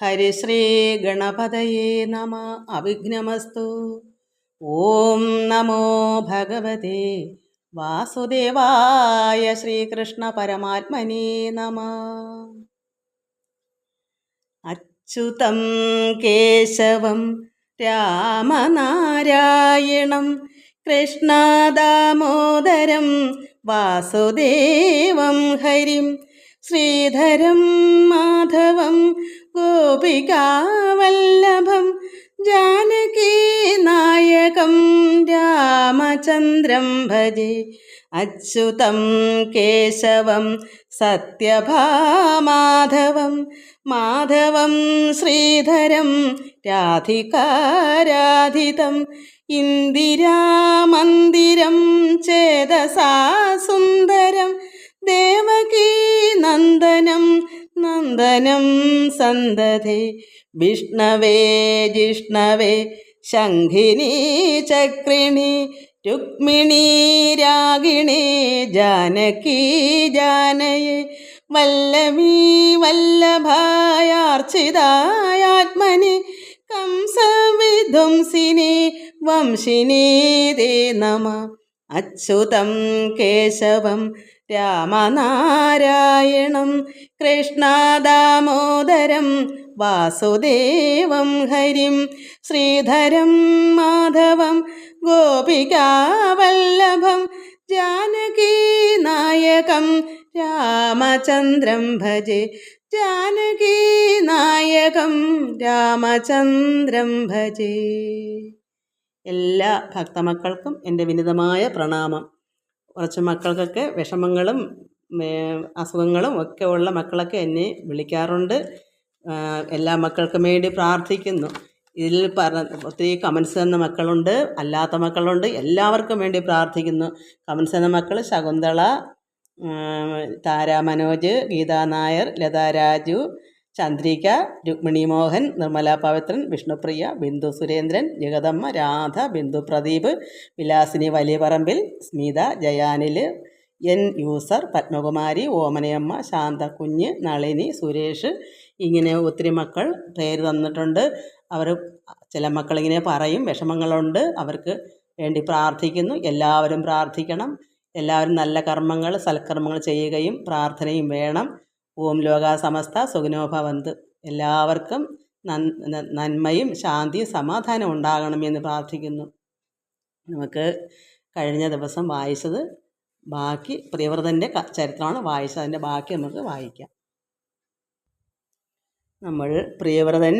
ഹരിശ്രീ ഗണപതയേ നമ അവിഘ്നമസ്തു ഓം നമോ ഭഗവതേ വാസുദേവായ ശ്രീകൃഷ്ണ പരമാത്മനേ നമ അച്യുതം കേശവം രാമനാരായണം കൃഷ്ണദാമോദരം വാസുദേവം ഹരിം ശ്രീധരം മാധവം ഗോപികാവല്ലഭം ജാനകീനായകം രാമചന്ദ്രം ഭജെ. അച്യുതം കേശവം സത്യഭാമാധവം മാധവം ശ്രീധരം രാധികാരാധിതം ഇന്ദിരാമന്ദിരം ചേതസാ സുന്ദരം ദേവകീ നന്ദനം നന്ദനം സന്തതി. വിഷ്ണവേ ജിഷ്ണവേ ശംഖിനി ചക്രിണി രുക്മിണി രാഗിണി ജാനകി ജാനയെ. വല്ലമീ വല്ലഭായാർച്ചിതായാത്മനി കംസവിധ്വംസിനി വംശിനി ദേ നമ. അച്യുതം കേശവം രാമനാരായണം കൃഷ്ണദാമോദരം വാസുദേവം ഹരിം ശ്രീധരം മാധവം ഗോപികാവല്ലഭം ജാനകീനായകം രാമചന്ദ്രം ഭജെ ജാനകീനായകം രാമചന്ദ്രം ഭജേ. എല്ലാ ഭക്തമക്കൾക്കും എന്റെ വിനിതമായ പ്രണാമം. കുറച്ച് മക്കൾക്കൊക്കെ വിഷമങ്ങളും അസുഖങ്ങളും ഒക്കെ ഉള്ള മക്കളൊക്കെ എന്നെ വിളിക്കാറുണ്ട്. എല്ലാ മക്കൾക്കും വേണ്ടി പ്രാർത്ഥിക്കുന്നു. ഇതിൽ പറ ഒത്തിരി കമൻസ് തന്ന മക്കളുണ്ട് അല്ലാത്ത മക്കളുണ്ട്. എല്ലാവർക്കും വേണ്ടി പ്രാർത്ഥിക്കുന്നു. കമൻസ് തന്ന മക്കൾ ശകുന്തള താര മനോജ് ഗീതാ നായർ ലതാ രാജു ചന്ദ്രിക രുക്മിണി മോഹൻ നിർമ്മല പവിത്രൻ വിഷ്ണുപ്രിയ ബിന്ദു സുരേന്ദ്രൻ ജഗദമ്മ രാധ ബിന്ദു പ്രദീപ് വിലാസിനി വലിയപറമ്പിൽ സ്മിത ജയാനിൽ എൻ യൂസർ പത്മകുമാരി ഓമനയമ്മ ശാന്ത കുഞ്ഞ് നളിനി സുരേഷ് ഇങ്ങനെ ഒത്തിരി മക്കൾ പേര് തന്നിട്ടുണ്ട്. അവർ ചില മക്കളിങ്ങനെ പറയും വിഷമങ്ങളുണ്ട്. അവർക്ക് വേണ്ടി പ്രാർത്ഥിക്കുന്നു. എല്ലാവരും പ്രാർത്ഥിക്കണം. എല്ലാവരും നല്ല കർമ്മങ്ങൾ സൽക്കർമ്മങ്ങൾ ചെയ്യുകയും പ്രാർത്ഥനയും വേണം. ഓം ലോക സമസ്ത സുഖനോഭവന്ത് എല്ലാവർക്കും നന്മയും ശാന്തിയും സമാധാനം ഉണ്ടാകണമെന്ന് പ്രാർത്ഥിക്കുന്നു. നമുക്ക് കഴിഞ്ഞ ദിവസം വായിച്ചത് ബാക്കി പ്രിയവ്രതന്റെ ചരിത്രമാണ്. വായിച്ചത് അതിന്റെ ബാക്കി നമുക്ക് വായിക്കാം. നമ്മൾ പ്രിയവ്രതൻ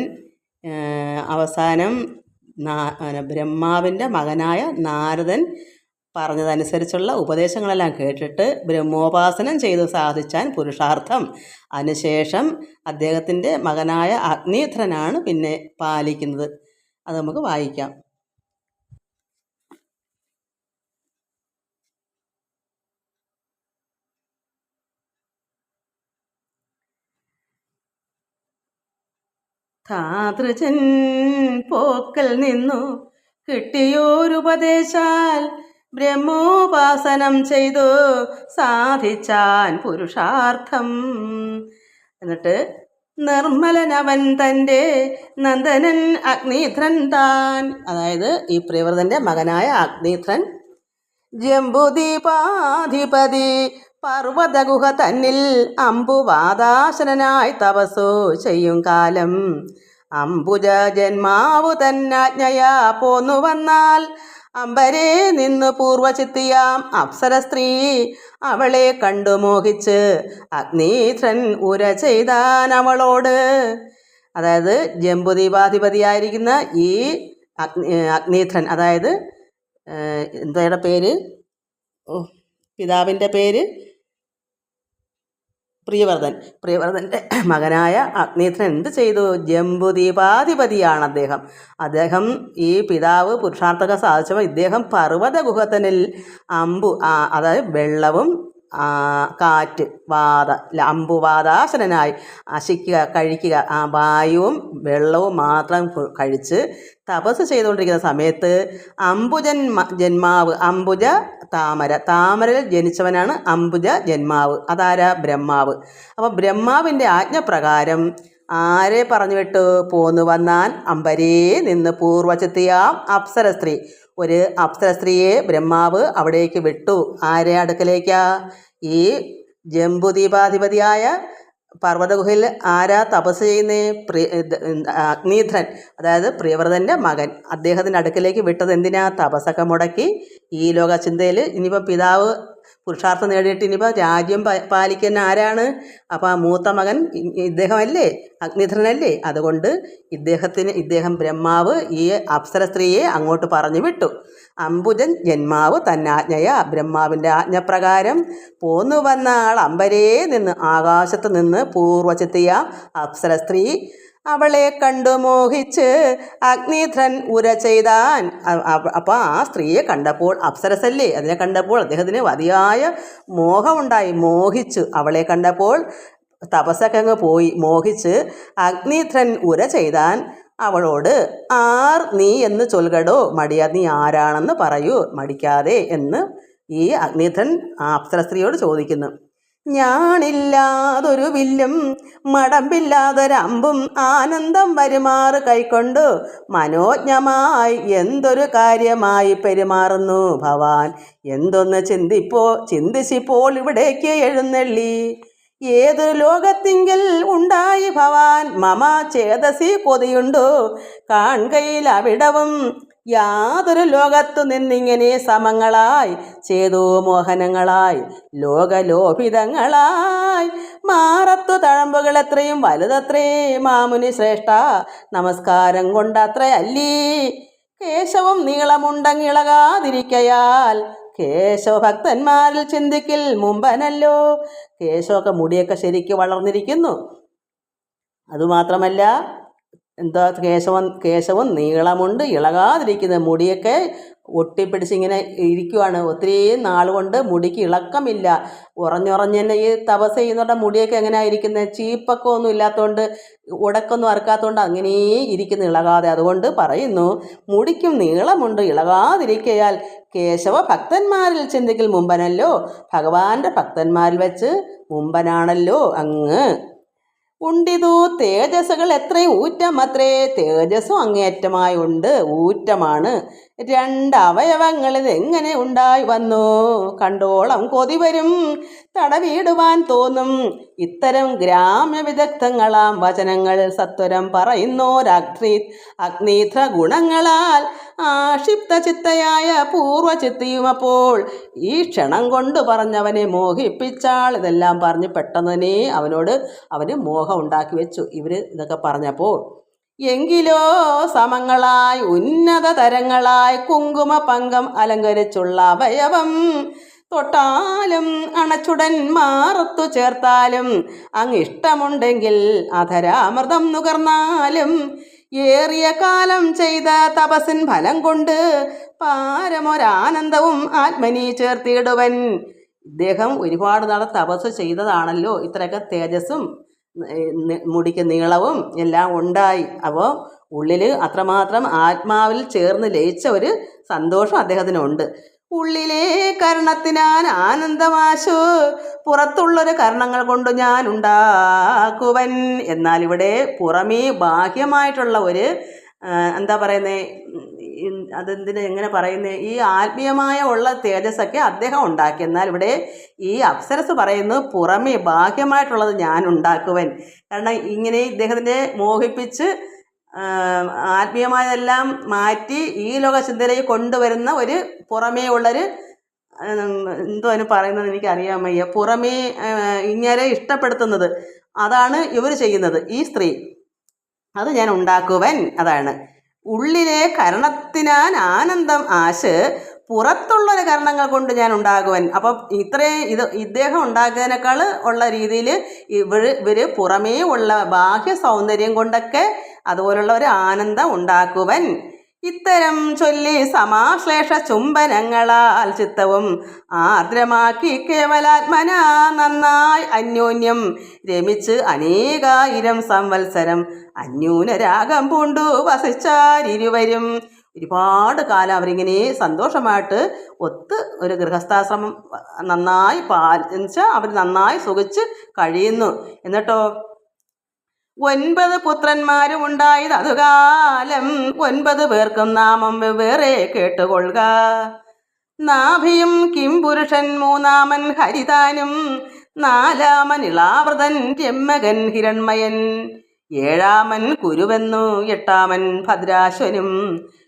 അവസാനം ബ്രഹ്മാവിന്റെ മകനായ നാരദൻ പറഞ്ഞതനുസരിച്ചുള്ള ഉപദേശങ്ങളെല്ലാം കേട്ടിട്ട് ബ്രഹ്മോപാസനം ചെയ്തു സാധിച്ചാൻ പുരുഷാർത്ഥം. അതിനുശേഷം അദ്ദേഹത്തിന്റെ മകനായ അഗ്നിധ്രനാണ് പിന്നെ പാലിക്കുന്നത്. അത് നമുക്ക് വായിക്കാം. ധാതൃജൻ പോക്കൽ നിന്നു കിട്ടിയോരുപദേശാൽ ബ്രഹ്മോപാസനം ചെയ്തു സാധിച്ചാൻ പുരുഷാർത്ഥം. എന്നിട്ട് നിർമ്മലനവൻ തന്റെ നന്ദനൻ അഗ്നിധ്രൻ താൻ അതായത് ഈ പ്രിയവ്രതന്റെ മകനായ അഗ്നിധ്രൻ ജംബുദീപാധിപതി പർവതഗുഹ തന്നിൽ അമ്പുവാദാശനായി തപസ്സു ചെയ്യും കാലം. അംബുജ ജന്മാവു തന്നാജ്ഞയാ പോന്നു വന്നാൽ അമ്പരെ നിന്ന് പൂർവചിത്തിയാം അപ്സര സ്ത്രീ അവളെ കണ്ടു മോഹിച്ച് അഗ്നീധ്രൻ ഉര ചെയ്താൻ അവളോട്. അതായത് ജംബുദീപാധിപതിയായിരിക്കുന്ന ഈ അഗ്നി അഗ്നീധ്രൻ അതായത് എന്തയുടെ പേര്? പിതാവിന്റെ പേര് പ്രിയവർദ്ധൻ പ്രിയവർദ്ധന്റെ മകനായ അഗ്നേത്രൻ എന്ത് ചെയ്തു? ജംബുദീപാധിപതിയാണ് അദ്ദേഹം. അദ്ദേഹം ഈ പിതാവ് പുരുഷാർത്ഥക സാധിച്ചപ്പോൾ ഇദ്ദേഹം പർവത ഗുഹത്തനിൽ അമ്പു അതായത് വെള്ളവും കാറ്റ് വാത അമ്പുവാതാസനായി അശിക്കുക കഴിക്കുക. ആ വായുവും വെള്ളവും മാത്രം കഴിച്ച് തപസ് ചെയ്തുകൊണ്ടിരിക്കുന്ന സമയത്ത് അംബുജൻ ജന്മാവ് അംബുജ താമര. താമരയിൽ ജനിച്ചവനാണ് അംബുജ ജന്മാവ്. അതാരാ? ബ്രഹ്മാവ്. അപ്പോൾ ബ്രഹ്മാവിന്റെ ആജ്ഞപ്രകാരം ആരെ പറഞ്ഞു വിട്ടു? പോന്നു വന്നാൻ അമ്പരേ നിന്ന് പൂർവചെത്തിയ അപ്സര സ്ത്രീ ഒരു അപ്സര സ്ത്രീയെ ബ്രഹ്മാവ് അവിടേക്ക് വിട്ടു. ആരെ അടുക്കലേക്കാ? ഈ ജംബുദീപാധിപതിയായ പർവതഗുഹയിൽ ആരാ തപസ് ചെയ്യുന്നേ? പ്രിയ അഗ്നീധ്രൻ അതായത് പ്രിയവ്രതന്റെ മകൻ. അദ്ദേഹത്തിന്റെ അടുക്കലേക്ക് വിട്ടത് എന്തിനാ? തപസ്സൊക്കെ മുടക്കി. ഈ ലോക ചിന്തയിൽ ഇനിയിപ്പോൾ പിതാവ് പുരുഷാർത്ഥം നേടിയിട്ട് ഇനിയിപ്പോൾ രാജ്യം പാലിക്കുന്ന ആരാണ്? അപ്പോൾ ആ മൂത്ത മകൻ ഇദ്ദേഹമല്ലേ? അഗ്നിധരനല്ലേ? അതുകൊണ്ട് ഇദ്ദേഹത്തിന് ഇദ്ദേഹം ബ്രഹ്മാവ് ഈ അപ്സര സ്ത്രീയെ അങ്ങോട്ട് പറഞ്ഞു വിട്ടു. അംബുജൻ ജന്മാവ് തന്നാജ്ഞയ. ബ്രഹ്മാവിന്റെ ആജ്ഞപ്രകാരം പോന്നു വന്ന ആൾ അമ്പരേ നിന്ന് ആകാശത്ത് നിന്ന് പൂർവചെത്തിയ അപ്സര സ്ത്രീ അവളെ കണ്ടു മോഹിച്ച് അഗ്നിധ്രൻ ഉര ചെയ്താൻ. അപ്പോൾ ആ സ്ത്രീയെ കണ്ടപ്പോൾ അപ്സരസല്ലേ? അതിനെ കണ്ടപ്പോൾ അദ്ദേഹത്തിന് അതിയായ മോഹമുണ്ടായി. മോഹിച്ചു അവളെ കണ്ടപ്പോൾ തപസ്സക്കങ്ങ് പോയി. മോഹിച്ച് അഗ്നിധ്രൻ ഉര ചെയ്താൻ അവളോട് ആർ നീ എന്ന് ചൊൽകടോ? മടിയാ നീ ആരാണെന്ന് പറയൂ. മടിക്കാതെ എന്ന് ഈ അഗ്നിധ്രൻ ആ അപ്സര സ്ത്രീയോട് ചോദിക്കുന്നു. ഞാനില്ലാതൊരു വില്ലും മടമ്പില്ലാതൊരമ്പും ആനന്ദം വരുമാറ് കൈക്കൊണ്ടു മനോജ്ഞമായി എന്തൊരു കാര്യമായി പെരുമാറുന്നു ഭവാൻ. എന്തൊന്ന് ചിന്തിപ്പോ ചിന്തിച്ചിപ്പോൾ ഇവിടേക്ക് എഴുന്നള്ളി. ഏത് ലോകത്തിങ്കിൽ ഉണ്ടായി ഭവാൻ മമ ചേതസി കൊതിയുണ്ടോ. കാൺകയിൽ അവിടവും യാതൊരു ലോകത്തു നിന്നിങ്ങനെ സമങ്ങളായി ചേതോ മോഹനങ്ങളായി ലോകലോഭിതങ്ങളായി മാറത്തു തഴമ്പുകൾ എത്രയും വലുതത്രേ മാമുനി ശ്രേഷ്ഠ നമസ്കാരം കൊണ്ടത്രയല്ലേ കേശവും നീളമുണ്ടങ്ങിളകാതിരിക്കയാൽ കേശവ ഭക്തന്മാരിൽ ചിന്തിക്കിൽ മുമ്പനല്ലോ. കേശവൊക്കെ മുടിയൊക്കെ ശരിക്ക് വളർന്നിരിക്കുന്നു. അതുമാത്രമല്ല എന്താ കേശവൻ കേശവും നീളമുണ്ട് ഇളകാതിരിക്കുന്നത് മുടിയൊക്കെ ഒട്ടിപ്പിടിച്ച് ഇങ്ങനെ ഇരിക്കുവാണ്. ഒത്തിരി നാൾ കൊണ്ട് മുടിക്ക് ഇളക്കമില്ല. ഉറഞ്ഞുറഞ്ഞ് ഈ തപസ് ചെയ്യുന്നവരുടെ മുടിയൊക്കെ എങ്ങനെയാണ് ഇരിക്കുന്നത് ചീപ്പൊക്കെ ഒന്നും ഇല്ലാത്തതുകൊണ്ട് ഉടക്കൊന്നും അറക്കാത്തതുകൊണ്ട് അങ്ങനെ ഇരിക്കുന്നു ഇളകാതെ. അതുകൊണ്ട് പറയുന്നു മുടിക്കും നീളമുണ്ട് ഇളകാതിരിക്കയാൽ കേശവ ഭക്തന്മാരിൽ ചിന്തിക്കൽ മുമ്പനല്ലോ. ഭഗവാന്റെ ഭക്തന്മാരിൽ വെച്ച് മുമ്പനാണല്ലോ അങ്ങ്. ഉണ്ടിതു തേജസ്സുകൾ എത്രയും ഊറ്റം അത്രേ തേജസ്സും അങ്ങേയറ്റമായി ഉണ്ട് ഊറ്റമാണ്. രണ്ടവയവങ്ങൾ എങ്ങനെ ഉണ്ടായി വന്നു? കണ്ടോളം കൊതി വരും. തടവിടുവാൻ തോന്നും. ഇത്തരം ഗ്രാമ്യ വിദഗ്ധങ്ങളാം വചനങ്ങൾ സത്വരം പറയുന്നോരഗ്നി അഗ്നിധ്ര ഗുണങ്ങളാൽ ആക്ഷിപ്ത ചിത്തയായ പൂർവചിത്തിയും അപ്പോൾ ഈ ക്ഷണം കൊണ്ട് പറഞ്ഞവനെ മോഹിപ്പിച്ചാൾ. ഇതെല്ലാം പറഞ്ഞ് പെട്ടെന്ന് തന്നെ അവനോട് അവന് മോഹം ഉണ്ടാക്കി വെച്ചു. ഇവർ ഇതൊക്കെ പറഞ്ഞപ്പോൾ എങ്കിലോ സമങ്ങളായി ഉന്നത തരങ്ങളായി കുങ്കുമ പങ്കം അലങ്കരിച്ചുള്ള അവയവം. തൊട്ടാലും അണച്ചുടൻ മാറത്തു ചേർത്താലും അങ്ങ് ഇഷ്ടമുണ്ടെങ്കിൽ അധരാമൃതം നുകർന്നാലും ഏറിയ കാലം ചെയ്ത തപസ്സിൻ ഫലം കൊണ്ട് പാരമൊരാനന്ദവും ആത്മനി ചേർത്തിടുവൻ. ഇദ്ദേഹം ഒരുപാട് നാളെ തപസ് ചെയ്തതാണല്ലോ. ഇത്രയൊക്കെ തേജസ്സും മുടിക്ക് നീളവും എല്ലാം ഉണ്ടായി. അപ്പോൾ ഉള്ളിൽ അത്രമാത്രം ആത്മാവിൽ ചേർന്ന് ലയിച്ച ഒരു സന്തോഷം അദ്ദേഹത്തിനുണ്ട്. ഉള്ളിലെ കർണത്തിനാൻ ആനന്ദമാശു. പുറത്തുള്ളൊരു കർണങ്ങൾ കൊണ്ട് ഞാൻ ഉണ്ടാക്കുവൻ. എന്നാൽ ഇവിടെ പുറമേ ബാഹ്യമായിട്ടുള്ള ഒരു എന്താ പറയുന്നത് അതെന്തിനെ എങ്ങനെ പറയുന്നത് ഈ ആത്മീയമായ ഉള്ള തേജസ്സൊക്കെ അദ്ദേഹം ഉണ്ടാക്കി. എന്നാൽ ഇവിടെ ഈ അപ്സരസ് പറയുന്നു പുറമേ ബാഹ്യമായിട്ടുള്ളത് ഞാൻ ഉണ്ടാക്കുവൻ. കാരണം ഇങ്ങനെ ഇദ്ദേഹത്തിനെ മോഹിപ്പിച്ച് ആത്മീയമായതെല്ലാം മാറ്റി ഈ ലോക ചിന്തയിലേക്ക് കൊണ്ടുവരുന്ന ഒരു പുറമേ ഉള്ളൊരു എന്തോ അതിന് പറയുന്നത് എനിക്ക് അറിയാൻ വയ്യ. പുറമേ ഇങ്ങനെ ഇഷ്ടപ്പെടുത്തുന്നത്. അതാണ് ഇവർ ചെയ്യുന്നത്. ഈ സ്ത്രീ. അത് ഞാൻ ഉണ്ടാക്കുവൻ. അതാണ്. ഉള്ളിലെ കരണത്തിനാൻ ആനന്ദം ആശ് പുറത്തുള്ളൊരു കരണങ്ങൾ കൊണ്ട് ഞാൻ ഉണ്ടാകുവൻ. അപ്പം ഇത്രയും ഇത് ഇദ്ദേഹം ഉണ്ടാക്കിയതിനേക്കാൾ ഉള്ള രീതിയിൽ ഇവർ ഇവർ പുറമേ ഉള്ള ബാഹ്യ സൗന്ദര്യം കൊണ്ടൊക്കെ അതുപോലുള്ള ഒരു ആനന്ദം ഉണ്ടാക്കുവൻ. ഇത്തരം ചൊല്ലി സമാശ്ലേഷ ചുംബനങ്ങളാൽ ചിത്തവും ആർദ്രമാക്കി കേവലാത്മന നന്നായി അന്യോന്യം രമിച്ച് അനേകായിരം സംവത്സരം അന്യൂനരാഗം പൂണ്ടു വസിച്ചാരിരുവരും ഒരുപാട് കാലം അവരിങ്ങനെ സന്തോഷമായിട്ട് ഒത്ത് ഒരു ഗൃഹസ്ഥാശ്രമം നന്നായി പാലിച്ച് അവർ നന്നായി സുഖിച്ച് കഴിയുന്നു. എന്നിട്ടോ ഒൻപത് പുത്രന്മാരും ഉണ്ടായത് അതുകാലം. ഒൻപത് പേർക്കും നാമം വെവ്വേറെ കേട്ടുകൊള്ളുക. നാഭിയും കിംപുരുഷൻ മൂന്നാമൻ ഹരിതാനും നാലാമൻ ഇളാവൃതൻ ജമ്മകൻ ഹിരൺമയൻ ഏഴാമൻ കുരുവെന്നു എട്ടാമൻ ഭദ്രാശ്വനും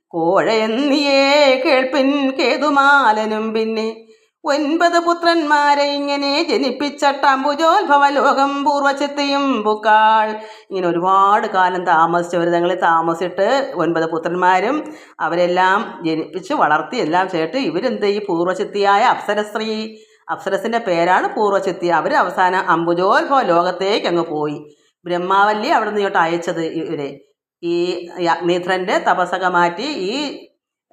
കോഴയെന്നിയേ കേൾപ്പിൻ കേതുമാലനും പിന്നെ ഒൻപത് പുത്രന്മാരെ ഇങ്ങനെ ജനിപ്പിച്ചട്ടാമ്പുജോത്ഭവ ലോകം പൂർവചിത്തിയും പുക്കാൾ. ഇങ്ങനെ ഒരുപാട് കാലം താമസിച്ചവർ തങ്ങളിൽ താമസിച്ചിട്ട് ഒൻപത് പുത്രന്മാരും അവരെല്ലാം ജനിപ്പിച്ച് വളർത്തി എല്ലാം ചേട്ട് ഇവരെന്ത് ഈ പൂർവചിത്തിയായ അപ്സരശ്രീ അപ്സരസിന്റെ പേരാണ് പൂർവചിത്തി അവർ അവസാനം അമ്പുജോത്ഭവ ലോകത്തേക്ക് അങ്ങ് പോയി. ബ്രഹ്മാവല്ലി അവിടെ നിന്ന് ഇങ്ങോട്ട് അയച്ചത് ഇവരെ. ഈ അഗ്നിധ്രന്റെ തപസക മാറ്റി ഈ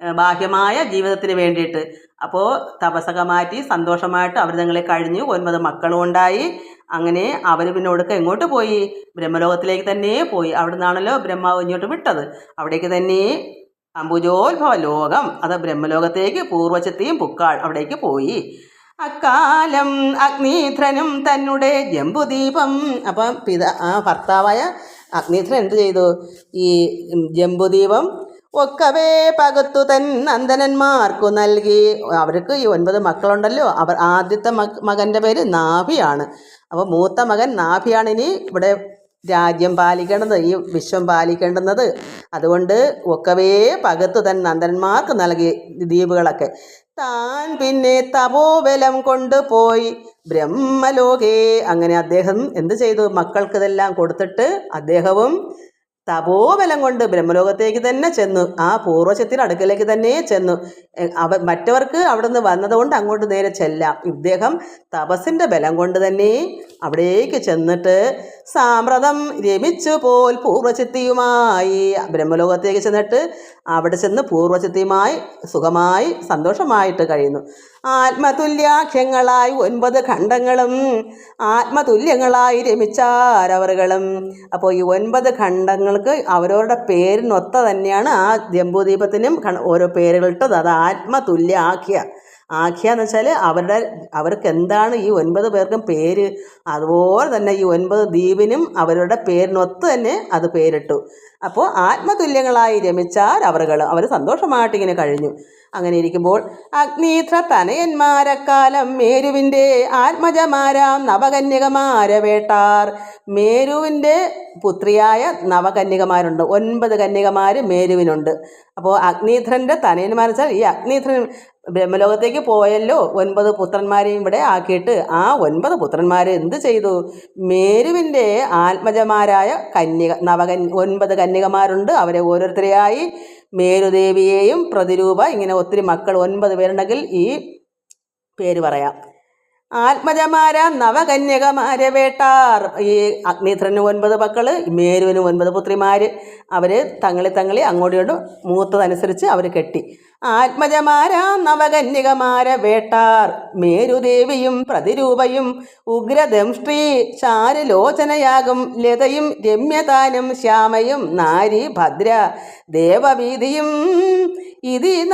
ബാഹ്യമായ ജീവിതത്തിന് വേണ്ടിയിട്ട്. അപ്പോൾ തപസക മാറ്റി സന്തോഷമായിട്ട് അവർ തങ്ങളെ കഴിഞ്ഞു. ഒൻപത് മക്കളും ഉണ്ടായി. അങ്ങനെ അവർ പിന്നെ ഒടുക്ക എങ്ങോട്ട് പോയി? ബ്രഹ്മലോകത്തിലേക്ക് തന്നെ പോയി. അവിടെ നിന്നാണല്ലോ ബ്രഹ്മാവ് ഇങ്ങോട്ട് വിട്ടത്. അവിടേക്ക് തന്നെ അംബുജോത്ഭവ ലോകം അത് ബ്രഹ്മലോകത്തേക്ക് പൂർവശത്തെയും പുക്കാൾ അവിടേക്ക് പോയി. അക്കാലം അഗ്നിധ്രനും തന്നെ ജംബുദീപം. അപ്പം പിത ആ ഭർത്താവായ അഗ്നിധ്രൻ എന്ത് ചെയ്തു? ഈ ജംബുദീപം ഒക്കവേ പകുത്തു തൻ നന്ദനന്മാർക്കു നൽകി. അവർക്ക് ഈ ഒൻപത് മക്കളുണ്ടല്ലോ. അവർ ആദ്യത്തെ മക് മകന്റെ പേര് നാഭിയാണ്. അപ്പോൾ മൂത്ത മകൻ നാഭിയാണ് ഇനി ഇവിടെ രാജ്യം പാലിക്കേണ്ടത് ഈ വിശ്വം പാലിക്കേണ്ടുന്നത്. അതുകൊണ്ട് ഒക്കവേ പകത്തു തൻ നന്ദന്മാർക്ക് നൽകി ദ്വീപുകളൊക്കെ. താൻ പിന്നെ തപോബലം കൊണ്ടുപോയി ബ്രഹ്മലോകേ. അങ്ങനെ അദ്ദേഹം എന്ത് ചെയ്തു? മക്കൾക്കിതെല്ലാം കൊടുത്തിട്ട് അദ്ദേഹവും തപോബലം കൊണ്ട് ബ്രഹ്മലോകത്തേക്ക് തന്നെ ചെന്നു. ആ പൂർവശത്തിന് അടുക്കലേക്ക് തന്നെ ചെന്നു. അവ മറ്റവർക്ക് അവിടെ നിന്ന് വന്നതുകൊണ്ട് അങ്ങോട്ട് നേരെ ചെല്ലാം. ഇദ്ദേഹം തപസ്സിന്റെ ബലം കൊണ്ട് തന്നെ അവിടേക്ക് ചെന്നിട്ട് സാമ്രതം രമിച്ചു പോൽ പൂർവചിത്തിയുമായി ബ്രഹ്മലോകത്തേക്ക് ചെന്നിട്ട് അവിടെ ചെന്ന് പൂർവചിത്തിയുമായി സുഖമായി സന്തോഷമായിട്ട് കഴിയുന്നു. ആത്മതുല്യാഖ്യങ്ങളായി ഒൻപത് ഖണ്ഡങ്ങളും ആത്മതുല്യങ്ങളായി രമിച്ചാരവറുകളും അപ്പോൾ ഈ ഒൻപത് ഖണ്ഡങ്ങൾക്ക് അവരവരുടെ പേരിനൊത്ത തന്നെയാണ് ആ ജംബൂദീപത്തിനും ഓരോ പേരുകളിട്ടത്. അത് ആത്മതുല്യ ആഖ്യ ആഖ്യ എന്ന് വെച്ചാൽ അവരുടെ അവർക്ക് എന്താണ് ഈ ഒൻപത് പേർക്കും പേര്? അതുപോലെ തന്നെ ഈ ഒൻപത് ദ്വീപിനും അവരുടെ പേരിനൊത്ത് തന്നെ അത് പേരിട്ടു. അപ്പോൾ ആത്മതുല്യങ്ങളായി രമിച്ചാൽ അവറുകൾ അവർ സന്തോഷമായിട്ട് ഇങ്ങനെ കഴിഞ്ഞു. അങ്ങനെ ഇരിക്കുമ്പോൾ അഗ്നീത്ര തനയന്മാരക്കാലം മേരുവിന്റെ ആത്മജമാരാം നവകന്യകമാരവേട്ടാർ. മേരുവിന്റെ പുത്രിയായ നവകന്യകമാരുണ്ട്. ഒൻപത് കന്യകമാർ മേരുവിനുണ്ട്. അപ്പോൾ അഗ്നീധ്രന്റെ തനയന്മാർ വെച്ചാൽ ഈ അഗ്നീധ്രൻ ബ്രഹ്മലോകത്തേക്ക് പോയല്ലോ. ഒൻപത് പുത്രന്മാരെയും ഇവിടെ ആക്കിയിട്ട് ആ ഒൻപത് പുത്രന്മാർ എന്ത് ചെയ്തു? മേരുവിന്റെ ആത്മജമാരായ കന്യക നവകൻ ഒൻപത് കന്യകമാരുണ്ട്. അവരെ ഓരോരുത്തരെയായി മേരുദേവിയെയും പ്രതിരൂപ ഇങ്ങനെ ഒത്തിരി മക്കൾ ഒൻപത് പേരുണ്ടെങ്കിൽ ഈ പേര് പറയാം. ആത്മജമാര നവകന്യകമാരെ വേട്ടാർ. ഈ അഗ്നിത്രന് ഒൻപത് മക്കൾ മേരുവിന് ഒൻപത് പുത്രിമാര്. അവർ തങ്ങളി തങ്ങളി അങ്ങോട്ടും ഇങ്ങോട്ടും മൂത്തതനുസരിച്ച് അവർ കെട്ടി. ആത്മജമാര നവകന്യകമാര വേട്ടാർ. മേരുദേവിയും പ്രതിരൂപയും ഉഗ്രദംഷ്ട്രീ ചാരുലോചനയാകും. ലതയും രമ്യതാനും ശ്യാമയും നാരി ഭദ്ര ദേവവീതിയും. ഇതി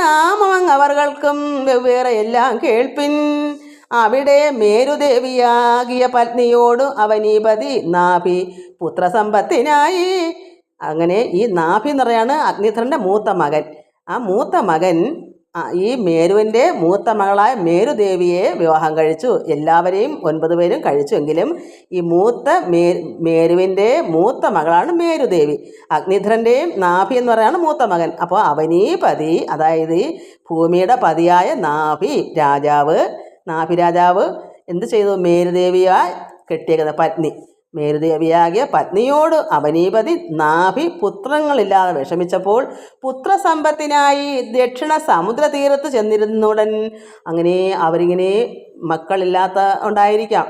അവർകൾക്കും വെവ്വേറെ എല്ലാം കേൾപ്പിൻ. അവിടെ മേരുദേവിയാകിയ പത്നിയോട് അവനീപതി നാഭി പുത്രസമ്പത്തിനായി. അങ്ങനെ ഈ നാഭി എന്ന് പറയാണ് അഗ്നിധരന്റെ മൂത്ത മകൻ. ആ മൂത്ത മകൻ ഈ മേരുവിന്റെ മൂത്ത മകളായ മേരുദേവിയെ വിവാഹം കഴിച്ചു. എല്ലാവരെയും ഒൻപത് പേരും കഴിച്ചു എങ്കിലും ഈ മൂത്ത മേ മേരുവിന്റെ മൂത്ത മകളാണ് മേരുദേവി. അഗ്നിധരന്റെയും നാഭി എന്ന് പറയുകയാണ് മൂത്ത മകൻ. അപ്പോൾ അവനീ പതി അതായത് ഭൂമിയുടെ പതിയായ നാഭി രാജാവ് നാഭി രാജാവ് എന്ത് ചെയ്തു? മേരുദേവിയായി കെട്ടിയേക്കുന്ന പത്നി. മേരുദേവിയാകിയ പത്നിയോട് അവനീപതി നാഭി പുത്രങ്ങളില്ലാതെ വിഷമിച്ചപ്പോൾ പുത്രസമ്പത്തിനായി ദക്ഷിണ സമുദ്രതീരത്ത് ചെന്നിരുന്നുടൻ അങ്ങനെ അവരിങ്ങനെ മക്കളില്ലാത്ത ഉണ്ടായിരിക്കാം.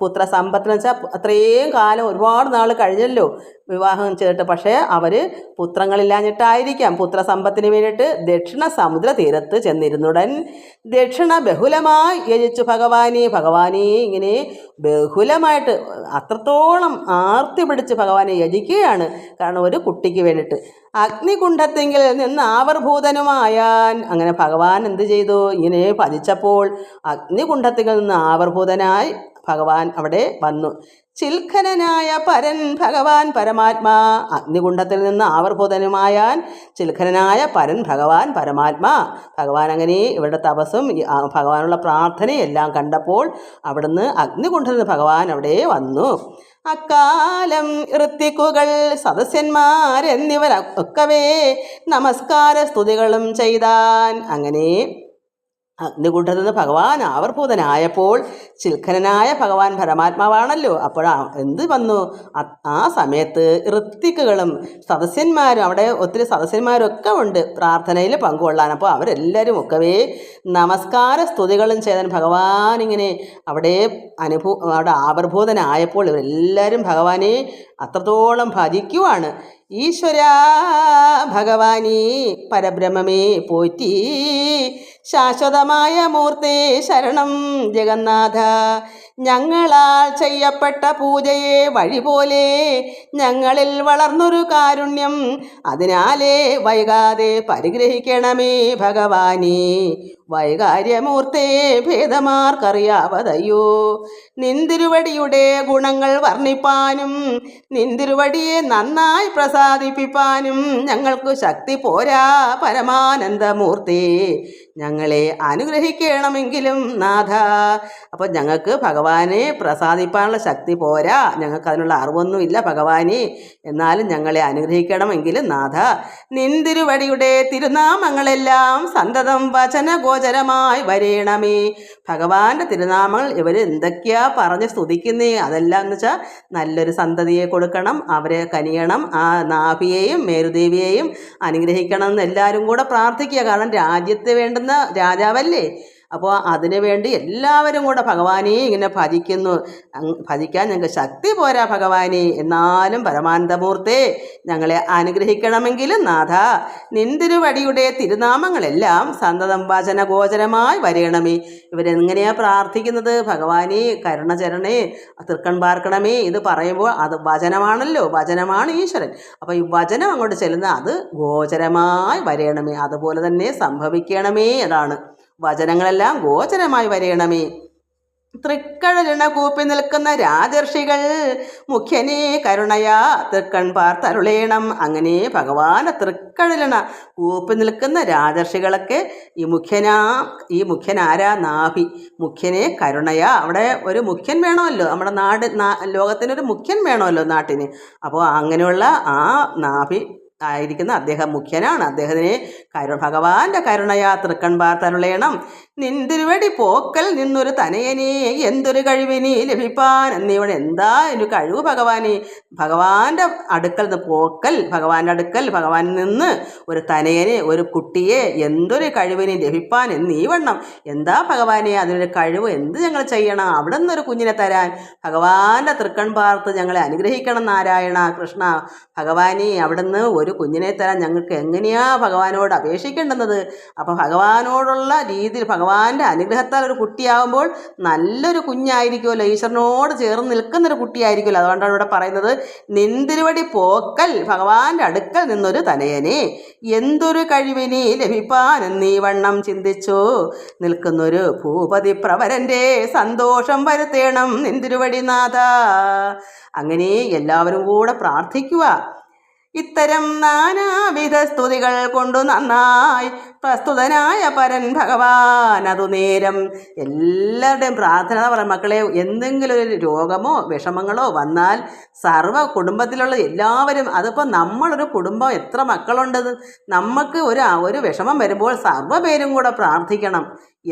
പുത്രസമ്പത്തിന് വെച്ചാൽ അത്രയും കാലം ഒരുപാട് നാൾ കഴിഞ്ഞല്ലോ വിവാഹം ചെയ്തിട്ട്. പക്ഷേ അവർ പുത്രങ്ങളില്ലാഞ്ഞിട്ടായിരിക്കാം. പുത്രസമ്പത്തിന് വേണ്ടിയിട്ട് ദക്ഷിണ സമുദ്ര തീരത്ത് ചെന്നിരുന്നുടൻ. ദക്ഷിണ ബഹുലമായി യജിച്ചു ഭഗവാനെ. ഭഗവാനെ ഇങ്ങനെ ബഹുലമായിട്ട് അത്രത്തോളം ആർത്തി പിടിച്ച് ഭഗവാനെ യജിക്കുകയാണ്. കാരണം ഒരു കുട്ടിക്ക് വേണ്ടിയിട്ട്. അഗ്നികുണ്ഠത്തെങ്കിൽ നിന്ന് ആവർഭൂതനുമായാൻ. അങ്ങനെ ഭഗവാൻ എന്ത് ചെയ്തു? ഇങ്ങനെ ഭജിച്ചപ്പോൾ അഗ്നികുണ്ഠത്തിൽ നിന്ന് ആവർഭൂതനായി ഭഗവാൻ അവിടെ വന്നു. ചിൽഖനനായ പരൻ ഭഗവാൻ പരമാത്മാ അഗ്നികുണ്ഡത്തിൽ നിന്ന് ആവർഭൂതനുമായാൻ ചിൽഖനനായ പരൻ ഭഗവാൻ പരമാത്മാ. ഭഗവാൻ അങ്ങനെ ഇവിടെ തപസ്സും ഭഗവാനുള്ള പ്രാർത്ഥനയും എല്ലാം കണ്ടപ്പോൾ അവിടുന്ന് അഗ്നികുണ്ഠത്തിൽ നിന്ന് ഭഗവാൻ അവിടെ വന്നു. അക്കാലം ഋത്തിക്കുകൾ സദസ്യന്മാരെന്നിവർ ഒക്കവേ നമസ്കാര സ്തുതികളും ചെയ്താൻ. അങ്ങനെ അഗ്നികുണ്ഠത്തിൽ നിന്ന് ഭഗവാൻ ആവർഭൂതനായപ്പോൾ ചിൽഖനനായ ഭഗവാൻ പരമാത്മാവാണല്ലോ. അപ്പോൾ എന്ത് വന്നു? ആ സമയത്ത് ഋത്തിക്കുകളും സദസ്യന്മാരും അവിടെ ഒത്തിരി സദസ്യന്മാരൊക്കെ ഉണ്ട് പ്രാർത്ഥനയിൽ പങ്കുകൊള്ളാൻ. അപ്പോൾ അവരെല്ലാവരും ഒക്കവേ നമസ്കാര സ്തുതികളും ചെയ്താൻ ഭഗവാൻ ഇങ്ങനെ അവിടെ അനുഭൂ അവിടെ ആവർഭൂതനായപ്പോൾ ഇവരെല്ലാവരും ഭഗവാനെ അത്രത്തോളം ഭജിക്കുവാണ്. ഈശ്വര ഭഗവാനീ പരബ്രഹ്മമേ പോറ്റി ശാശ്വതമായ മൂർത്തേ ശരണം ജഗന്നാഥ. ഞങ്ങളാൽ ചെയ്യപ്പെട്ട പൂജയെ വഴി പോലെ ഞങ്ങളിൽ വളർന്നൊരു കാരുണ്യം. അതിനാലേ വൈകാതെ പരിഗ്രഹിക്കണമേ ഭഗവാനെ. വൈകാര്യമൂർത്തേ ഭേദമാർക്കറിയാവതയ്യോ. നിന്തിരുവടിയുടെ ഗുണങ്ങൾ വർണിപ്പാനും നിന്തിരുവടിയെ നന്നായി പ്രസാദിപ്പിപ്പാനും ഞങ്ങൾക്ക് ശക്തി പോരാ പരമാനന്ദമൂർത്തി. ഞങ്ങളെ അനുഗ്രഹിക്കണമെങ്കിലും നാഥ. അപ്പോൾ ഞങ്ങൾക്ക് ഭഗവാനെ പ്രസാദിപ്പാനുള്ള ശക്തി പോരാ. ഞങ്ങൾക്ക് അതിനുള്ള അറിവൊന്നുമില്ല ഭഗവാനെ. എന്നാലും ഞങ്ങളെ അനുഗ്രഹിക്കണമെങ്കിലും നാഥ. നിന്തിരുവടിയുടെ തിരുനാമങ്ങളെല്ലാം സന്തതം വചനഗോചരമായി വരേണമേ. ഭഗവാന്റെ തിരുനാമങ്ങൾ ഇവർ എന്തൊക്കെയാ പറഞ്ഞ് സ്തുതിക്കുന്നേ? അതെല്ലാം എന്ന് വെച്ചാൽ നല്ലൊരു സന്തതിയെ കൊടുക്കണം അവരെ കനിയണം ആ നാഭിയെയും മേരുദേവിയെയും അനുഗ്രഹിക്കണം എന്ന് എല്ലാവരും കൂടെ പ്രാർത്ഥിക്കുക. കാരണം രാജ്യത്ത് വേണ്ടുന്ന രാജാവല്ലേ? അപ്പോൾ അതിനു വേണ്ടി എല്ലാവരും കൂടെ ഭഗവാനെ ഇങ്ങനെ ഭജിക്കുന്നു. ഭജിക്കാൻ ഞങ്ങൾക്ക് ശക്തി പോരാ ഭഗവാനെ. എന്നാലും പരമാനന്ദമൂർത്തെ ഞങ്ങളെ അനുഗ്രഹിക്കണമെങ്കിലും നാഥ നിന്തിരുവടിയുടെ തിരുനാമങ്ങളെല്ലാം സന്തതം വചനഗോചരമായി വരയണമേ. ഇവരെങ്ങനെയാണ് പ്രാർത്ഥിക്കുന്നത്? ഭഗവാനെ കരുണചരണേ തൃക്കൺ പാർക്കണമേ. ഇത് പറയുമ്പോൾ അത് വചനമാണല്ലോ വചനമാണ് ഈശ്വരൻ. അപ്പോൾ ഈ വചനം അങ്ങോട്ട് ചെല്ലുന്ന അത് ഗോചരമായി വരയണമേ. അതുപോലെ തന്നെ സംഭവിക്കണമേ അതാണ്. വചനങ്ങളെല്ലാം ഗോചരമായി വരയണമേ. തൃക്കഴലിണ കൂപ്പി നിൽക്കുന്ന രാജർഷികൾ മുഖ്യനെ കരുണയാ തൃക്കൺ പാർത്തരുളേണം. അങ്ങനെ ഭഗവാന് തൃക്കഴലിണ കൂപ്പി നിൽക്കുന്ന രാജർഷികളൊക്കെ ഈ മുഖ്യനാ ഈ മുഖ്യനാരാ നാഭി. മുഖ്യനെ കരുണയാ. അവിടെ ഒരു മുഖ്യൻ വേണമല്ലോ. നമ്മുടെ നാട് ലോകത്തിനൊരു മുഖ്യൻ വേണമല്ലോ നാട്ടിന്. അപ്പോൾ അങ്ങനെയുള്ള ആ നാഭി ആയിരിക്കുന്ന അദ്ദേഹം മുഖ്യനാണ്. അദ്ദേഹത്തിനെ കരു ഭഗവാന്റെ കരുണയാ തൃക്കൺപാർ തരുളയണം നിന്തിരുവടി പോക്കൽ നിന്നൊരു തനയനെ എന്തൊരു കഴിവിനി ലഭിപ്പാൻ എന്നിവൻ എന്താ ഒരു കഴിവ് ഭഗവാനെ? ഭഗവാന്റെ അടുക്കൽ പോക്കൽ ഭഗവാന്റെ അടുക്കൽ ഭഗവാനിൽ നിന്ന് ഒരു തനയനെ ഒരു കുട്ടിയെ എന്തൊരു കഴിവിനെ ലഭിപ്പാൻ എന്നീ വണ്ണം. എന്താ ഭഗവാനെ അതിനൊരു കഴിവ്? എന്ത് ഞങ്ങൾ ചെയ്യണം? അവിടെ നിന്നൊരു കുഞ്ഞിനെ തരാൻ ഭഗവാന്റെ തൃക്കൺ പാർത്ത് ഞങ്ങളെ അനുഗ്രഹിക്കണം നാരായണ കൃഷ്ണ. ഭഗവാനെ അവിടുന്ന് ഒരു കുഞ്ഞിനെ തരാൻ ഞങ്ങൾക്ക് എങ്ങനെയാ ഭഗവാനോട് അപേക്ഷിക്കേണ്ടുന്നത്? അപ്പോൾ ഭഗവാനോടുള്ള രീതിയിൽ ഭഗവാന്റെ അനുഗ്രഹത്താൽ ഒരു കുട്ടിയാവുമ്പോൾ നല്ലൊരു കുഞ്ഞായിരിക്കുമല്ലോ ഈശ്വരനോട് ചേർന്ന് നിൽക്കുന്നൊരു കുട്ടിയായിരിക്കുമല്ലോ. അതുകൊണ്ടാണ് ഇവിടെ പറയുന്നത് നിന്തിരുവടി പോക്കൽ ഭഗവാന്റെ അടുക്കൽ നിന്നൊരു തനയനെ. എന്തൊരു കഴിവിനി ലഭിപ്പാൻ നീ വണ്ണം ചിന്തിച്ചു. നിൽക്കുന്നൊരു ഭൂപതി പ്രവരന്റെ സന്തോഷം വരുത്തേണം നിന്തിരുവടി നാഥ. അങ്ങനെ എല്ലാവരും കൂടെ പ്രാർത്ഥിക്കുക. ഇത്തരം നാനാവിധ സ്തുതികൾ കൊണ്ടു നന്നായി പ്രസ്തുതനായ പരൻ ഭഗവാൻ അതു നേരം എല്ലാവരുടെയും പ്രാർത്ഥന പറയും മക്കളെ എന്തെങ്കിലും ഒരു രോഗമോ വിഷമങ്ങളോ വന്നാൽ സർവ കുടുംബത്തിലുള്ള എല്ലാവരും അതിപ്പോൾ നമ്മളൊരു കുടുംബം എത്ര മക്കളുണ്ട്? നമുക്ക് ഒരു ഒരു വിഷമം വരുമ്പോൾ സർവ പേരും കൂടെ പ്രാർത്ഥിക്കണം.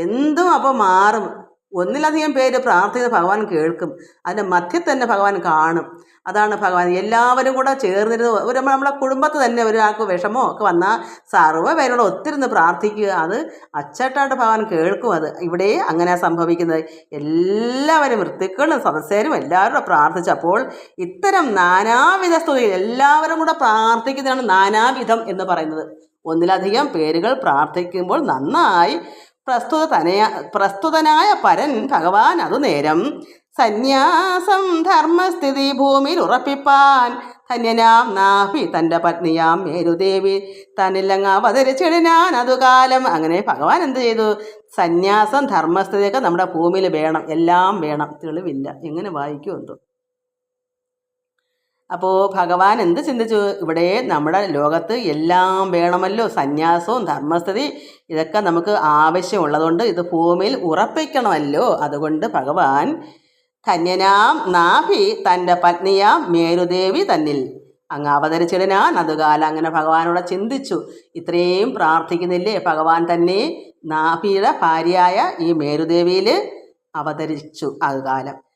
എന്തും അപ്പോൾ മാറും. ഒന്നിലധികം പേര് പ്രാർത്ഥിക്കുന്ന ഭഗവാൻ കേൾക്കും. അതിന്റെ മധ്യത്തിൽ തന്നെ ഭഗവാൻ കാണും. അതാണ് ഭഗവാൻ. എല്ലാവരും കൂടെ ചേർന്നിരുന്ന് ഒരു നമ്മ- നമ്മളെ കുടുംബത്ത് തന്നെ ഒരാൾക്ക് വിഷമോ ഒക്കെ വന്നാൽ സർവ പേരോട് ഒത്തിരുന്ന് പ്രാർത്ഥിക്കുക. അത് അച്ചട്ടായിട്ട് ഭഗവാൻ കേൾക്കും അത്. ഇവിടെ അങ്ങനെ സംഭവിക്കുന്നത്. എല്ലാവരും വൃത്തിക്കളും സദസ്യരും എല്ലാവരും പ്രാർത്ഥിച്ചപ്പോൾ ഇത്തരം നാനാവിധ സ്തുതികൾ എല്ലാവരും കൂടെ പ്രാർത്ഥിക്കുന്നതാണ് നാനാവിധം എന്ന് പറയുന്നത്. ഒന്നിലധികം പേരുകൾ പ്രാർത്ഥിക്കുമ്പോൾ നന്നായി പ്രസ്തുത തനയ പ്രസ്തുതനായ പരൻ ഭഗവാൻ അതു നേരം സന്യാസം ധർമ്മസ്ഥിതി ഭൂമിയിൽ ഉറപ്പിപ്പാൻ ധന്യനാം നാഭി തന്റെ പത്നിയാം മേരുദേവി തന്നില്ലങ്ങ് അവതരിച്ചിടിനാൻ അതുകാലം അങ്ങനെ ഭഗവാൻ എന്ത് ചെയ്തു? സന്യാസം ധർമ്മസ്ഥിതിയൊക്കെ നമ്മുടെ ഭൂമിയിൽ വേണം. എല്ലാം വേണം. തെളിവില്ല. എങ്ങനെ വായിക്കും എന്തോ? അപ്പോൾ ഭഗവാൻ എന്ത് ചിന്തിച്ചു? ഇവിടെ നമ്മുടെ ലോകത്ത് എല്ലാം വേണമല്ലോ. സന്യാസവും ധർമ്മസ്ഥിതി ഇതൊക്കെ നമുക്ക് ആവശ്യമുള്ളതുകൊണ്ട് ഇത് ഭൂമിയിൽ ഉറപ്പിക്കണമല്ലോ. അതുകൊണ്ട് ഭഗവാൻ ധന്യനാം നാഭി തന്റെ പത്നിയാം മേരുദേവി തന്നിൽ. അങ്ങ് അവതരിച്ചിടനാൻ അതുകാലം അങ്ങനെ ഭഗവാനോട് ചിന്തിച്ചു. ഇത്രയും പ്രാർത്ഥിക്കുന്നില്ലേ? ഭഗവാൻ തന്നെ നാഭിയുടെ ഭാര്യയായ ഈ മേരുദേവിയിൽ അവതരിച്ചു അതുകാലം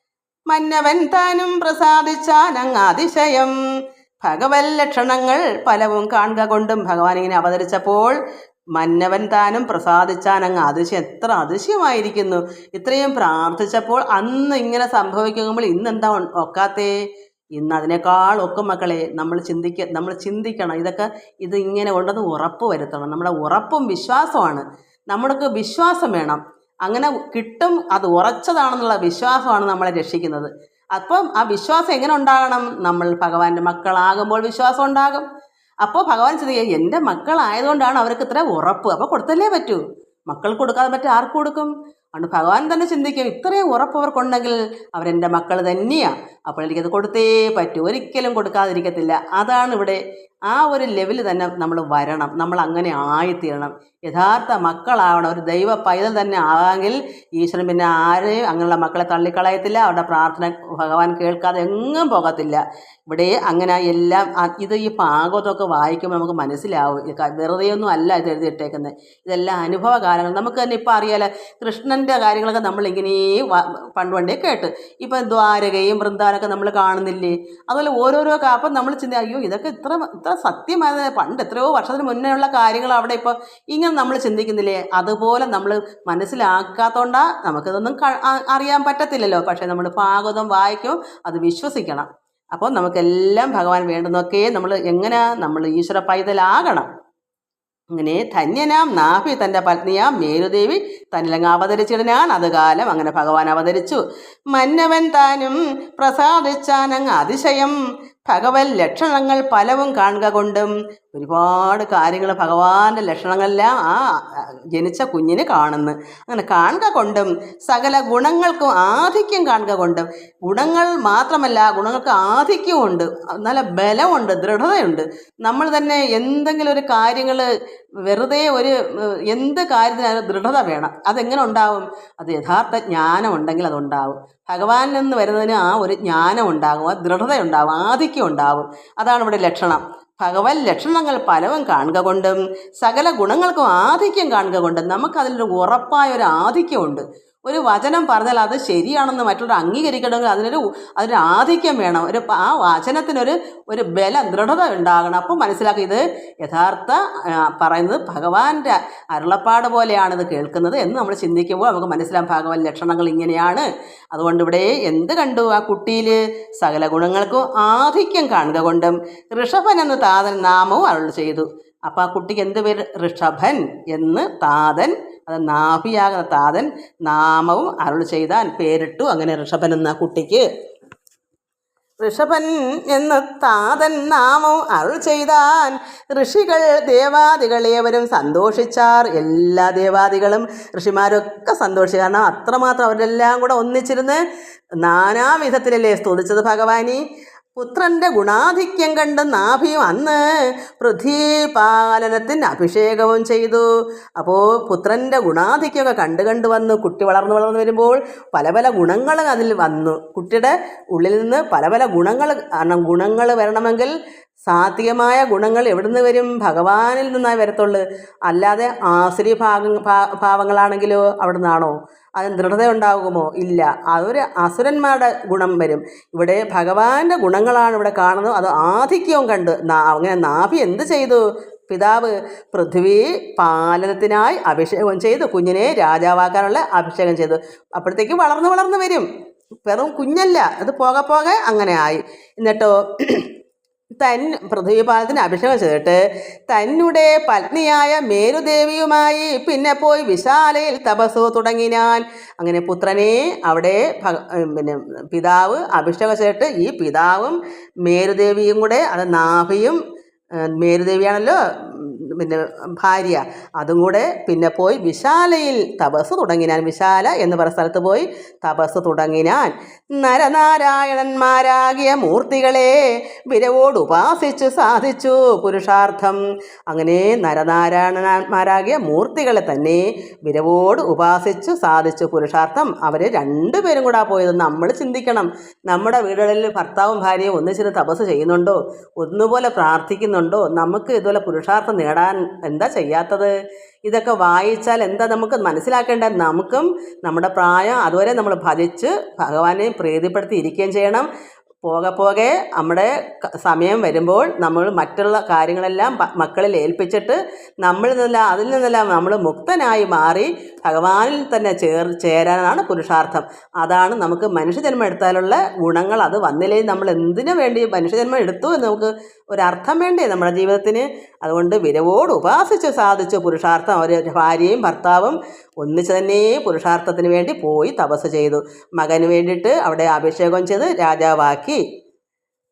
മന്നവൻ താനും പ്രസാദിച്ചാനങ്ങാതിശയം ഭഗവത് ലക്ഷണങ്ങൾ പലവും കാണുക കൊണ്ടും ഭഗവാൻ ഇങ്ങനെ അവതരിച്ചപ്പോൾ മന്നവൻ താനും പ്രസാദിച്ചാനങ്ങ് അതിശയം. എത്ര അതിശയമായിരിക്കുന്നു. ഇത്രയും പ്രാർത്ഥിച്ചപ്പോൾ അന്ന് ഇങ്ങനെ സംഭവിക്കുമ്പോൾ ഇന്നെന്താ ഒക്കാത്തേ? ഇന്ന് അതിനേക്കാൾ ഒക്കെ മക്കളെ നമ്മൾ ചിന്തിക്ക നമ്മൾ ചിന്തിക്കണം. ഇതൊക്കെ ഇത് ഇങ്ങനെ ഉണ്ടെന്ന് ഉറപ്പ് വരുത്തണം. നമ്മുടെ ഉറപ്പും വിശ്വാസമാണ് നമ്മൾക്ക് വിശ്വാസം വേണം. അങ്ങനെ കിട്ടും അത് ഉറച്ചതാണെന്നുള്ള വിശ്വാസമാണ് നമ്മളെ രക്ഷിക്കുന്നത്. അപ്പം ആ വിശ്വാസം എങ്ങനെ ഉണ്ടാകണം? നമ്മൾ ഭഗവാന്റെ മക്കളാകുമ്പോൾ വിശ്വാസം ഉണ്ടാകും. അപ്പോൾ ഭഗവാൻ ചിന്തിക്കുക എന്റെ മക്കളായതുകൊണ്ടാണ് അവർക്ക് ഇത്ര ഉറപ്പ്. അപ്പോൾ കൊടുത്തല്ലേ പറ്റൂ? മക്കൾ കൊടുക്കാതെ മറ്റേ ആർക്ക് കൊടുക്കും? അതുകൊണ്ട് ഭഗവാൻ തന്നെ ചിന്തിക്കും ഇത്രയും ഉറപ്പ് അവർക്കുണ്ടെങ്കിൽ അവരെന്റെ മക്കൾ തന്നെയാണ് അപ്പോൾ എനിക്കത് കൊടുത്തേ പറ്റൂ. ഒരിക്കലും കൊടുക്കാതിരിക്കത്തില്ല. അതാണ് ഇവിടെ ആ ഒരു ലെവൽ തന്നെ നമ്മൾ വരണം. നമ്മൾ അങ്ങനെ ആയിത്തീരണം. യഥാർത്ഥ മക്കളാവണം. ഒരു ദൈവ പൈതൽ തന്നെ ആവാമെങ്കിൽ ഈശ്വരൻ പിന്നെ ആരെയും അങ്ങനെയുള്ള മക്കളെ തള്ളിക്കളയത്തില്ല. അവരുടെ പ്രാർത്ഥന ഭഗവാൻ കേൾക്കാതെ എങ്ങും പോകത്തില്ല. ഇവിടെ അങ്ങനെ എല്ലാം ഇത് ഈ ഭാഗവതമൊക്കെ വായിക്കുമ്പോൾ നമുക്ക് മനസ്സിലാവും. വെറുതെ ഒന്നും അല്ല ഇത് എഴുതിയിട്ടേക്കുന്നത്. ഇതെല്ലാം അനുഭവ കാലങ്ങൾ. നമുക്ക് തന്നെ ഇപ്പോൾ അറിയാലോ കൃഷ്ണന്റെ കാര്യങ്ങളൊക്കെ നമ്മളിങ്ങനെ പണ്ട് പണ്ടേ കേട്ട്. ഇപ്പം ദ്വാരകയും വൃന്ദാനൊക്കെ നമ്മൾ കാണുന്നില്ലേ? അതുപോലെ ഓരോരോ കാപ്പം നമ്മൾ ചിന്ത അയ്യോ ഇതൊക്കെ ഇത്ര ഇത്ര സത്യമായത് പണ്ട് എത്രയോ വർഷത്തിന് മുന്നേ ഉള്ള കാര്യങ്ങൾ അവിടെ ഇപ്പോൾ ഇങ്ങനെ നമ്മൾ ചിന്തിക്കുന്നില്ലേ? അതുപോലെ നമ്മൾ മനസ്സിലാക്കാത്തതുകൊണ്ടാണ് നമുക്കിതൊന്നും അറിയാൻ പറ്റത്തില്ലല്ലോ. പക്ഷേ നമ്മൾ ഭാഗവതം വായിക്കും അത് വിശ്വസിക്കണം. അപ്പോൾ നമുക്കെല്ലാം ഭഗവാൻ വേണ്ടുന്നൊക്കെ നമ്മൾ എങ്ങനെ നമ്മൾ ഈശ്വര പൈതലാകണം. അങ്ങനെ ധന്യനാം നാഭി തന്റെ പത്നിയാം മേരുദേവി തന്നിലങ്ങ് അവതരിച്ചിടനാൻ അത് കാലം അങ്ങനെ ഭഗവാൻ അവതരിച്ചു. മന്നവൻ താനും പ്രസാദിച്ചാനങ്ങ് അതിശയം. ഭഗവത് ലക്ഷണങ്ങൾ പലവും കാണുക കൊണ്ടും ഒരുപാട് കാര്യങ്ങൾ ഭഗവാന്റെ ലക്ഷണങ്ങളെല്ലാം ആ ജനിച്ച കുഞ്ഞിന് കാണുന്നു. അങ്ങനെ കാണുക കൊണ്ടും സകല ഗുണങ്ങൾക്കും ആധിക്യം കാണുക കൊണ്ടും ഗുണങ്ങൾ മാത്രമല്ല ഗുണങ്ങൾക്ക് ആധിക്യമുണ്ട് നല്ല ബലമുണ്ട് ദൃഢതയുണ്ട്. നമ്മൾ തന്നെ എന്തെങ്കിലും ഒരു കാര്യങ്ങൾ വെറുതെ ഒരു എന്ത് കാര്യത്തിനായാലും ദൃഢത വേണം. അതെങ്ങനെ ഉണ്ടാവും? അത് യഥാർത്ഥ ജ്ഞാനം ഉണ്ടെങ്കിൽ അതുണ്ടാവും ഭഗവാനിൽ നിന്ന് വരുന്നതിന് ആ ഒരു ജ്ഞാനം ഉണ്ടാകും ആ ദൃഢതയുണ്ടാകും ആധിക്യം ഉണ്ടാവും അതാണ് ഇവിടെ ലക്ഷണം. ഭഗവത് ലക്ഷണങ്ങൾ പലവും കാണുക കൊണ്ടും സകല ഗുണങ്ങൾക്കും ആധിക്യം കാണുക കൊണ്ടും നമുക്കതിലൊരു ഉറപ്പായ ഒരു ആധിക്യമുണ്ട്. ഒരു വചനം പറഞ്ഞാൽ അത് ശരിയാണെന്ന് മറ്റുള്ളവർ അംഗീകരിക്കണമെങ്കിൽ അതിനൊരു അതിനൊരു ആധിക്യം വേണം. ഒരു ആ വചനത്തിനൊരു ഒരു ബല ദൃഢത ഉണ്ടാകണം. അപ്പം മനസ്സിലാക്കി ഇത് യഥാർത്ഥ പറയുന്നത് ഭഗവാന്റെ അരുളപ്പാട് പോലെയാണ് ഇത് കേൾക്കുന്നത് എന്ന് നമ്മൾ ചിന്തിക്കുമ്പോൾ നമുക്ക് മനസ്സിലാകും ഭഗവാൻ ലക്ഷണങ്ങൾ ഇങ്ങനെയാണ്. അതുകൊണ്ട് ഇവിടെ എന്ത് കണ്ടു? ആ കുട്ടിയിൽ സകല ഗുണങ്ങൾക്കും ആധിക്യം കാണുക കൊണ്ടും ഋഷഭൻ എന്ന് താതൻ നാമവും അരുൾ ചെയ്തു. അപ്പോൾ ആ കുട്ടിക്ക് എന്ത് പേര്? ഋഷഭൻ എന്ന് താതൻ അത് നാഭിയാകുന്ന താതൻ നാമവും അരുൾ ചെയ്താൻ പേരിട്ടു അങ്ങനെ ഋഷഭൻ എന്ന കുട്ടിക്ക്. ഋഷഭൻ എന്ന് താതൻ നാമം അരുൾ ചെയ്താൻ ഋഷികൾ ദേവാദികളേവരും സന്തോഷിച്ചാർ. എല്ലാ ദേവാദികളും ഋഷിമാരൊക്കെ സന്തോഷിച്ചു. കാരണം അത്രമാത്രം അവരെല്ലാം കൂടെ ഒന്നിച്ചിരുന്ന് നാനാവിധത്തിലല്ലേ സ്തുതിച്ചത് ഭഗവാനി? പുത്രന്റെ ഗുണാധിക്യം കണ്ട് നാഭിയും അന്ന് പൃഥ്വിപാലനത്തിന് അഭിഷേകവും ചെയ്തു. അപ്പോൾ പുത്രന്റെ ഗുണാധിക്യമൊക്കെ കണ്ട് കണ്ട് വന്നു. കുട്ടി വളർന്നു വളർന്നു വരുമ്പോൾ പല പല ഗുണങ്ങൾ അതിൽ വന്നു. കുട്ടിയുടെ ഉള്ളിൽ നിന്ന് പല പല ഗുണങ്ങൾ കാരണം ഗുണങ്ങൾ വരണമെങ്കിൽ സാത്വികമായ ഗുണങ്ങൾ എവിടുന്ന് വരും? ഭഗവാനിൽ നിന്നായി വരത്തുള്ളൂ. അല്ലാതെ ആസുരി ഭാഗ ഭാവങ്ങളാണെങ്കിലോ അവിടെ നിന്നാണോ അതിന് ദൃഢത ഉണ്ടാകുമോ ഇല്ല അതൊരു അസുരന്മാരുടെ ഗുണം വരും. ഇവിടെ ഭഗവാന്റെ ഗുണങ്ങളാണ് ഇവിടെ കാണുന്നത്. അത് ആധിക്യവും കണ്ട് അങ്ങനെ നാഭി എന്ത് ചെയ്തു? പിതാവ് പൃഥ്വി പാലനത്തിനായി അഭിഷേകം ചെയ്തു. കുഞ്ഞിനെ രാജാവാക്കാനുള്ള അഭിഷേകം ചെയ്തു. അപ്പോഴത്തേക്ക് വളർന്നു വളർന്നു വരും. വെറും കുഞ്ഞല്ല. അത് പോകെ പോകെ അങ്ങനെ ആയി. എന്നിട്ടോ തൻ പൃഥ്വിപാലത്തിന് അഭിഷേകം ചെയ്തിട്ട് തന്നെ പത്നിയായ മേരുദേവിയുമായി പിന്നെ പോയി വിശാലയിൽ തപസ്സു തുടങ്ങിനാൻ അങ്ങനെ പുത്രനെ അവിടെ പിന്നെ പിതാവ് അഭിഷേകം ചെയ്തിട്ട് ഈ പിതാവും മേരുദേവിയും കൂടെ അത് നാഭിയും മേരുദേവിയാണല്ലോ പിന്നെ ഭാര്യ അതും കൂടെ പിന്നെ പോയി വിശാലയിൽ തപസ് തുടങ്ങിനാൻ വിശാല എന്ന് പറയുന്ന സ്ഥലത്ത് പോയി തപസ് തുടങ്ങിനാൻ നരനാരായണന്മാരാകിയ മൂർത്തികളെ വിരവോട് ഉപാസിച്ചു സാധിച്ചു പുരുഷാർത്ഥം. അങ്ങനെ നരനാരായണന്മാരാകിയ മൂർത്തികളെ തന്നെ വിരവോട് ഉപാസിച്ച് സാധിച്ചു പുരുഷാർത്ഥം. അവർ രണ്ടുപേരും കൂടെ പോയത്. നമ്മൾ ചിന്തിക്കണം. നമ്മുടെ വീടുകളിൽ ഭർത്താവും ഭാര്യയും ഒന്നിച്ചിരുന്ന് തപസ് ചെയ്യുന്നുണ്ടോ? ഒന്നുപോലെ പ്രാർത്ഥിക്കുന്നുണ്ടോ? നമുക്ക് ഇതുപോലെ പുരുഷാർത്ഥം നേടാൻ എന്താ ചെയ്യാത്തത്? ഇതൊക്കെ വായിച്ചാൽ എന്താ നമുക്ക് മനസ്സിലാക്കേണ്ടത്? നമുക്കും നമ്മുടെ പ്രായം അതുവരെ നമ്മൾ ഭജിച്ച് ഭഗവാനെ പ്രീതിപ്പെടുത്തി ഇരിക്കുകയും ചെയ്യണം. പോകെ പോകെ നമ്മുടെ സമയം വരുമ്പോൾ നമ്മൾ മറ്റുള്ള കാര്യങ്ങളെല്ലാം മക്കളിൽ ഏൽപ്പിച്ചിട്ട് നമ്മളിൽ നിന്നെല്ലാം അതിൽ നിന്നെല്ലാം നമ്മൾ മുക്തനായി മാറി ഭഗവാനിൽ തന്നെ ചേർ ചേരാനാണ് പുരുഷാർത്ഥം. അതാണ് നമുക്ക് മനുഷ്യജന്മം എടുത്താലുള്ള ഗുണങ്ങൾ. അത് വന്നില്ലേ നമ്മൾ എന്തിനു വേണ്ടി മനുഷ്യജന്മം എടുത്തു എന്ന് നമുക്ക് ഒരർത്ഥം വേണ്ടേ നമ്മുടെ ജീവിതത്തിന്? അതുകൊണ്ട് വിരവോട് ഉപാസിച്ച് സാധിച്ചു പുരുഷാർത്ഥം അവർ ഭാര്യയും ഭർത്താവും ഒന്നിച്ച് തന്നെ പുരുഷാർത്ഥത്തിന് വേണ്ടി പോയി തപസ് ചെയ്തു. മകന് വേണ്ടിയിട്ട് അവിടെ അഭിഷേകം ചെയ്ത് രാജാവാക്കി.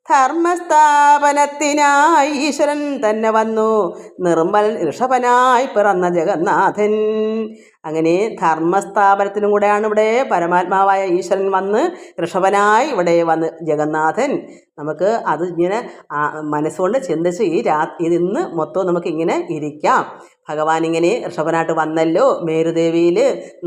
ധർമ്മസ്ഥാപനത്തിനായി ഈശ്വരൻ തന്നെ വന്നു. നിർമ്മൽ ഋഷഭനായി പിറന്ന ജഗന്നാഥൻ. അങ്ങനെ ധർമ്മസ്ഥാപനത്തിനും കൂടെയാണ് ഇവിടെ പരമാത്മാവായ ഈശ്വരൻ വന്ന് ഋഷഭനായി ഇവിടെ വന്ന് ജഗന്നാഥൻ. നമുക്ക് അത് ഇങ്ങനെ മനസ്സുകൊണ്ട് ചിന്തിച്ച് ഈ രാ ഇന്ന് മൊത്തം നമുക്ക് ഇങ്ങനെ ഇരിക്കാം. ഭഗവാൻ ഇങ്ങനെ ഋഷഭനായിട്ട് വന്നല്ലോ. മേരുദേവിയിൽ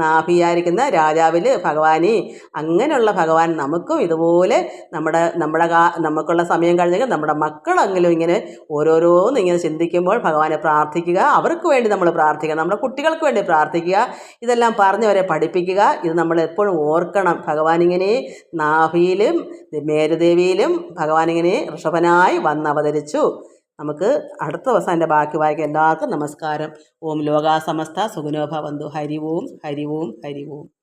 നാഭിയായിരിക്കുന്ന രാജാവിൽ ഭഗവാനി അങ്ങനെയുള്ള ഭഗവാൻ നമുക്കും ഇതുപോലെ നമ്മുടെ നമ്മുടെ കാ നമുക്കുള്ള സമയം കഴിഞ്ഞെങ്കിൽ നമ്മുടെ മക്കളെങ്കിലും ഇങ്ങനെ ഓരോരോന്ന് ഇങ്ങനെ ചിന്തിക്കുമ്പോൾ ഭഗവാനെ പ്രാർത്ഥിക്കുക. അവർക്ക് വേണ്ടി നമ്മൾ പ്രാർത്ഥിക്കുക നമ്മുടെ കുട്ടികൾക്ക് വേണ്ടി പ്രാർത്ഥിക്കുക. ഇതെല്ലാം പറഞ്ഞവരെ പഠിപ്പിക്കുക. ഇത് നമ്മൾ എപ്പോഴും ഓർക്കണം. ഭഗവാൻ ഇങ്ങനെ നാഭിയിലും മേരുദേവിയിലും ഭഗവാൻ ഇങ്ങനെ ഋഷഭനായി വന്ന് അവതരിച്ചു. നമുക്ക് അടുത്ത ദിവസം എന്റെ ബാക്കി വായിക്കുക എല്ലാവർക്കും നമസ്കാരം. ഓം ലോകാസമസ്ത സുഖനോ ഭവന്തു. ഹരി ഓം ഹരി ഓം ഹരി ഓം.